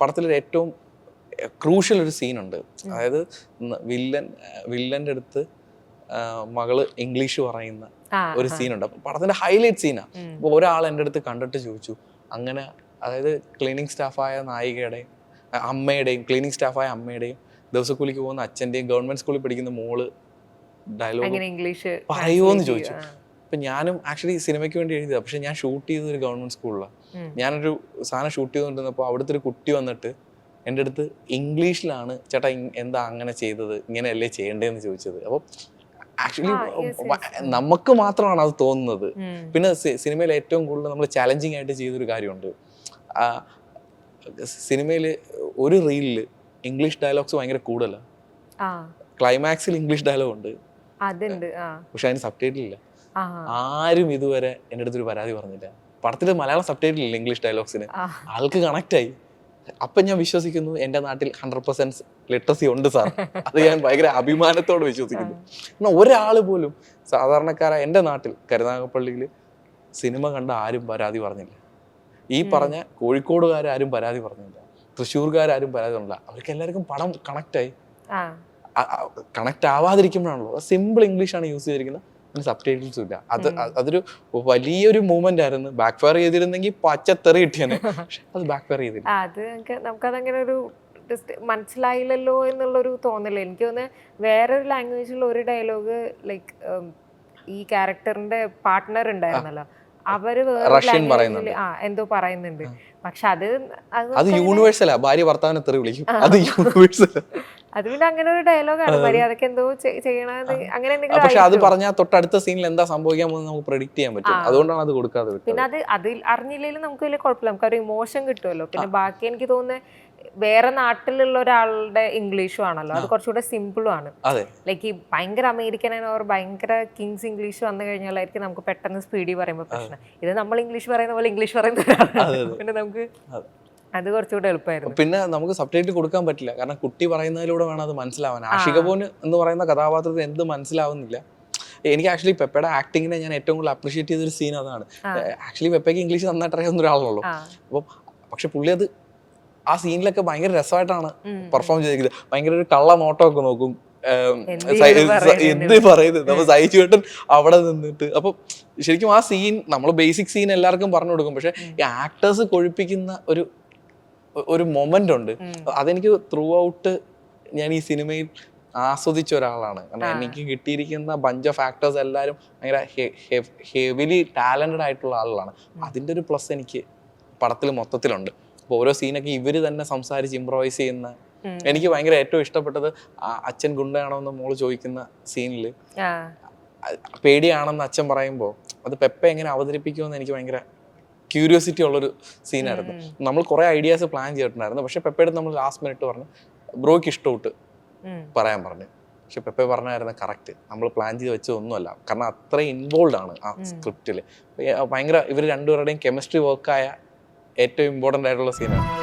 പടത്തിലൊരു ഏറ്റവും ക്രൂഷ്യൽ ഒരു സീനുണ്ട്. അതായത് വില്ലൻ വില്ലന്റെ അടുത്ത് മകൾ ഇംഗ്ലീഷ് പറയുന്ന ഒരു. സീനുണ്ട്. അപ്പൊ പടത്തിന്റെ ഹൈലൈറ്റ് സീനാ. അപ്പൊ അപ്പോൾ ഒരാൾ എന്റെ അടുത്ത് കണ്ടിട്ട് ചോദിച്ചു അങ്ങനെ അതായത് ക്ലീനിങ് സ്റ്റാഫായ നായികയുടെയും അമ്മയുടെയും ക്ലീനിങ് സ്റ്റാഫായ അമ്മയുടെയും ദിവസക്കൂലിക്ക് പോകുന്ന അച്ഛന്റെയും ഗവൺമെന്റ് സ്കൂളിൽ പഠിക്കുന്ന മോൾ ഡയലോഗ് പറയുമോന്ന് എന്ന് ചോദിച്ചു. ഇപ്പം ഞാനും ആക്ച്വലി സിനിമയ്ക്ക് വേണ്ടി എഴുതിയതാണ് പക്ഷെ ഞാൻ ഷൂട്ട് ചെയ്തത് ഒരു ഗവൺമെന്റ് സ്കൂളിലാണ്. ഞാനൊരു സാധനം ഷൂട്ട് ചെയ്തുകൊണ്ടിരുന്നപ്പോൾ അവിടുത്തെ ഒരു കുട്ടി വന്നിട്ട് എന്റെ അടുത്ത് ഇംഗ്ലീഷിലാണ് ചേട്ടാ എന്താ അങ്ങനെ ചെയ്തത്? ഇങ്ങനെയല്ലേ ചെയ്യേണ്ടതെന്ന് ചോദിച്ചത്. അപ്പോൾ ആക്ച്വലി. നമുക്ക് മാത്രമാണ് അത് തോന്നുന്നത്. പിന്നെ സിനിമയിൽ ഏറ്റവും കൂടുതൽ നമ്മൾ ചലഞ്ചിങ് ആയിട്ട് ചെയ്തൊരു കാര്യമുണ്ട്. സിനിമയിൽ ഒരു റീലിൽ ഇംഗ്ലീഷ് ഡയലോഗ്സ് ഭയങ്കര കൂടുതലാണ് ക്ലൈമാക്സിൽ ഇംഗ്ലീഷ് ഡയലോഗ് ഉണ്ട്. പക്ഷെ അതിന് സബ് ഇല്ല. ആരും ഇതുവരെ എന്റെ അടുത്തൊരു പരാതി പറഞ്ഞില്ല. പടത്തിൽ മലയാളം സബ് ഇല്ല ഇംഗ്ലീഷ് ഡയലോഗ്സിന് ആൾക്ക് കണക്ട് ആയി. അപ്പൊ ഞാൻ വിശ്വസിക്കുന്നു എന്റെ നാട്ടിൽ ഹൺഡ്രഡ് പെർസെന്റ് ലിറ്ററസി ഉണ്ട് സാർ അത് ഞാൻ ഭയങ്കര അഭിമാനത്തോടെ വിശ്വസിക്കുന്നു. എന്നാൽ ഒരാൾ പോലും സാധാരണക്കാരായ എന്റെ നാട്ടിൽ കരുനാഗപ്പള്ളിയിൽ സിനിമ കണ്ട ആരും പരാതി പറഞ്ഞില്ല. ഈ പറഞ്ഞ കോഴിക്കോടുകാരും പരാതി പറഞ്ഞില്ല. തൃശ്ശൂർകാരും പരാതി പറഞ്ഞില്ല. അവർക്ക് എല്ലാവർക്കും പടം കണക്റ്റായി കണക്ട് ആവാതിരിക്കുമ്പോഴാണല്ലോ. സിമ്പിൾ ഇംഗ്ലീഷാണ് യൂസ് ചെയ്തിരിക്കുന്നത്. പിന്നെ സബ് ടൈറ്റിൽസും ഇല്ല. അത് അതൊരു വലിയൊരു മൂവ്മെന്റ് ആയിരുന്നു. ബാക്ക് ഫയർ ചെയ്തിരുന്നെങ്കിൽ പച്ചത്തെറി കിട്ടിയാണ് അത് ബാക്ക് ഫയർ ചെയ്തില്ല അത് നമുക്ക് നമുക്കതങ്ങനെ ഒരു മനസ്സിലായില്ലല്ലോ എന്നുള്ളൊരു തോന്നൽ. എനിക്ക് തോന്നുന്നത് വേറൊരു ലാംഗ്വേജിലുള്ള ഒരു ഡയലോഗ് ലൈക്ക് ഈ ക്യാരക്ടറിന്റെ പാർട്ട്ണർ ഉണ്ടായിരുന്നല്ലോ. അവർ Russian പറയുന്നുണ്ട്. ആ എന്തോ പറയുന്നുണ്ട്. പക്ഷെ അത് അത് അത് യൂണിവേഴ്സലാ ഭാര്യ ഭർത്താവിനെ തെറി വിളിക്കും. അത് യൂണിവേഴ്സൽ അത് പിന്നെ അങ്ങനെ ഒരു ഡയലോഗാണ് മര്യാദയ്ക്ക് എന്തോ ചെയ്യണത് അങ്ങനെ എന്തെങ്കിലും പക്ഷെ അത്. പറഞ്ഞാൽ തൊട്ടടുത്ത സീനിൽ എന്താ സംഭവിക്കാൻ പോകുന്നത് നമുക്ക് പ്രെഡിക്റ്റ് ചെയ്യാൻ പറ്റും. അതുകൊണ്ടാണ് അത് കൊടുക്കാതെ പിന്നെ അത് അതിൽ അറിഞ്ഞില്ലെങ്കിലും നമുക്ക് വലിയ കുഴപ്പമില്ല. നമുക്ക് ഒരു ഇമോഷൻ കിട്ടുമല്ലോ. പിന്നെ ബാക്കി എനിക്ക് തോന്നുന്നത് വേറെ നാട്ടിലുള്ള ഒരാളുടെ ഇംഗ്ലീഷും ആണല്ലോ. അത് കുറച്ചുകൂടെ സിമ്പിളും ആണ്. ലൈക്ക് ഈ ഭയങ്കര അമേരിക്കൻ അവർ ഭയങ്കര കിങ്സ് ഇംഗ്ലീഷ് വന്നു കഴിഞ്ഞാലായിരിക്കും നമുക്ക് പെട്ടെന്ന് സ്പീഡിൽ പറയുമ്പോൾ പ്രശ്നം. ഇത് നമ്മൾ ഇംഗ്ലീഷ് പറയുന്ന പോലെ ഇംഗ്ലീഷ് പറയുന്ന ഒരാളാണ്. പിന്നെ നമുക്ക് അതെ. കുറച്ചുകൂടെ എളുപ്പമായിരുന്നു. പിന്നെ നമുക്ക് സബ്ടൈറ്റിൽ കൊടുക്കാൻ പറ്റില്ല. കാരണം കുട്ടി പറയുന്നതിലൂടെ വേണം അത് മനസ്സിലാവാൻ. ആഷിക പോൻ എന്ന് പറയുന്ന കഥാപാത്രത്തിന് എന്ത് മനസ്സിലാവുന്നില്ല. എനിക്ക് ആക്ച്വലി പെപ്പയുടെ ആക്ടിങ്ങിനെ ഞാൻ ഏറ്റവും കൂടുതൽ അപ്രീഷിയേറ്റ് ചെയ്തൊരു സീൻ അതാണ്. ആക്ച്വലി പെപ്പയ്ക്ക് ഇംഗ്ലീഷ് നന്നായിട്ട് അറിയാവുന്ന ഒരാളാണല്ലോ അപ്പം പക്ഷെ പുള്ളി അത് ആ സീനിലൊക്കെ ഭയങ്കര രസമായിട്ടാണ് പെർഫോം ചെയ്തിരിക്കുന്നത്. ഭയങ്കര ഒരു കള്ള നോട്ടമൊക്കെ നോക്കും. എന്ത് പറയുന്നത്? നമ്മൾ സഹിച്ചുവേട്ടൻ അവിടെ നിന്നിട്ട് അപ്പൊ ശരിക്കും ആ സീൻ നമ്മൾ ബേസിക് സീൻ എല്ലാവർക്കും പറഞ്ഞു കൊടുക്കും. പക്ഷെ ഈ ആക്ടേഴ്സ് കൊഴിപ്പിക്കുന്ന ഒരു ഒരു മൊമെന്റ് ഉണ്ട്. അതെനിക്ക് ത്രൂ ഔട്ട് ഞാൻ ഈ സിനിമയിൽ ആസ്വദിച്ച ഒരാളാണ്. കാരണം എനിക്ക് കിട്ടിയിരിക്കുന്ന ബഞ്ച് ഓഫ് ആക്ടേഴ്സ് എല്ലാവരും ഭയങ്കര ഹെവിലി ടാലന്റഡ് ആയിട്ടുള്ള ആളുകളാണ്. അതിന്റെ ഒരു പ്ലസ് എനിക്ക് പടത്തിൽ മൊത്തത്തിലുണ്ട്. അപ്പോൾ ഓരോ സീനൊക്കെ ഇവർ തന്നെ സംസാരിച്ച് ഇംപ്രവൈസ് ചെയ്യുന്ന എനിക്ക് ഭയങ്കര ഏറ്റവും ഇഷ്ടപ്പെട്ടത് അച്ഛൻ ഗുണ്ടയാണോ എന്ന് മോൾ ചോദിക്കുന്ന സീനിൽ പേടിയാണെന്ന് അച്ഛൻ പറയുമ്പോൾ അത് പെപ്പ എങ്ങനെ അവതരിപ്പിക്കുമെന്ന് എനിക്ക് ഭയങ്കര ക്യൂരിയോസിറ്റി ഉള്ളൊരു സീനായിരുന്നു. നമ്മൾ കുറേ ഐഡിയാസ് പ്ലാൻ ചെയ്തിട്ടുണ്ടായിരുന്നു. പക്ഷെ പെപ്പയുടെ നമ്മൾ ലാസ്റ്റ് മിനിറ്റ് പറഞ്ഞു ബ്രോയ്ക്ക് ഇഷ്ടമിട്ട് പറയാൻ പറഞ്ഞു. പക്ഷെ പെപ്പ പറഞ്ഞായിരുന്നു കറക്റ്റ് നമ്മൾ പ്ലാൻ ചെയ്ത് വെച്ചതൊന്നുമല്ല കാരണം അത്രയും ഇൻവോൾവ് ആണ് ആ സ്ക്രിപ്റ്റിൽ ഭയങ്കര ഇവർ രണ്ടുപേരുടെയും കെമിസ്ട്രി വർക്കായ ഏറ്റവും ഇമ്പോർട്ടന്റ് ആയിട്ടുള്ള സീനാണ്